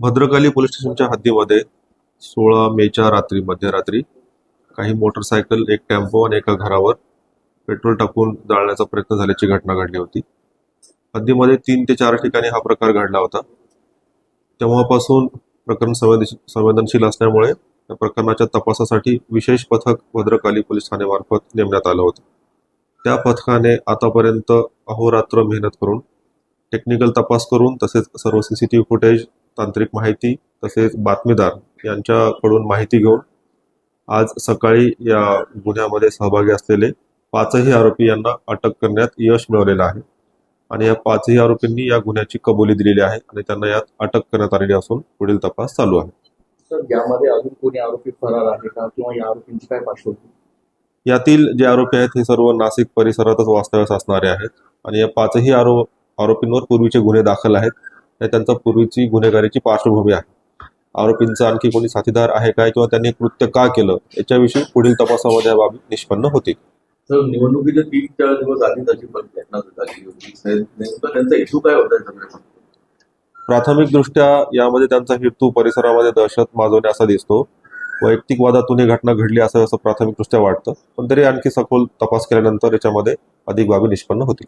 Bhadrakali police स्टेशनच्या हद्दीमध्ये सोळा मेच्या रात्री मध्यरात्री काही मोटरसायकल एक टेम्पो आणि एका घरावर पेट्रोल टाकून जाळण्याचा प्रयत्न झाल्याची घटना घडली होती. हद्दीमध्ये तीन ते चार ठिकाणी हा प्रकार घडला होता. तेव्हापासून प्रकरण संवेदनशील संवेदनशील असल्यामुळे या प्रकरणाच्या तपासासाठी विशेष पथक भद्रकाली पोलीस ठाण्यामार्फत नेमण्यात आलं होतं. त्या पथकाने आतापर्यंत अहोरात्र मेहनत करून टेक्निकल तपास करून तसेच सर्व C C T V footage तांत्रिक माहिती तसेच बातमीदार यांच्याकडून माहिती घेऊन आज सकाळी या गुन्ह्यामध्ये सहभागी असलेले पाचही आरोपी यांना अटक करण्यात यश मिळवलेलं आहे. आणि या पाचही आरोपींनी या गुन्ह्याची कबुली दिलेली आहे आणि त्यांना यात अटक करण्यात आलेली असून पुढील तपास चालू आहे. तर यामध्ये अजून कोणी आरोपी फरार आहे का? किंवा या आरोपींची काय पार्श्वभूमी? यातील जे आरोपी आहेत हे सर्व नाशिक परिसरातच वास्तव्यास असणारे आहेत. आणि या पाचही आरो आरोपींवर पूर्वीचे गुन्हे दाखल आहेत. आणि त्यांचा पूर्वीची गुन्हेगारीची पार्श्वभूमी आहे. आरोपींचा आणखी कोणी साथीदार आहे काय किंवा त्यांनी हे कृत्य का केलं याच्याविषयी पुढील तपासामध्ये या बाबी निष्पन्न होतील. निवडणुकीच्या तीन चार दिवस त्याची घटना इश्यू काय होता सगळ्या प्राथमिकदृष्ट्या यामध्ये त्यांचा हेतू परिसरामध्ये दहशत माजवणे असा दिसतो. वैयक्तिक वादातून ही घटना घडली असं असं प्राथमिकदृष्ट्या वाटतं. पण तरी आणखी सखोल तपास केल्यानंतर याच्यामध्ये अधिक बाबी निष्पन्न होतील.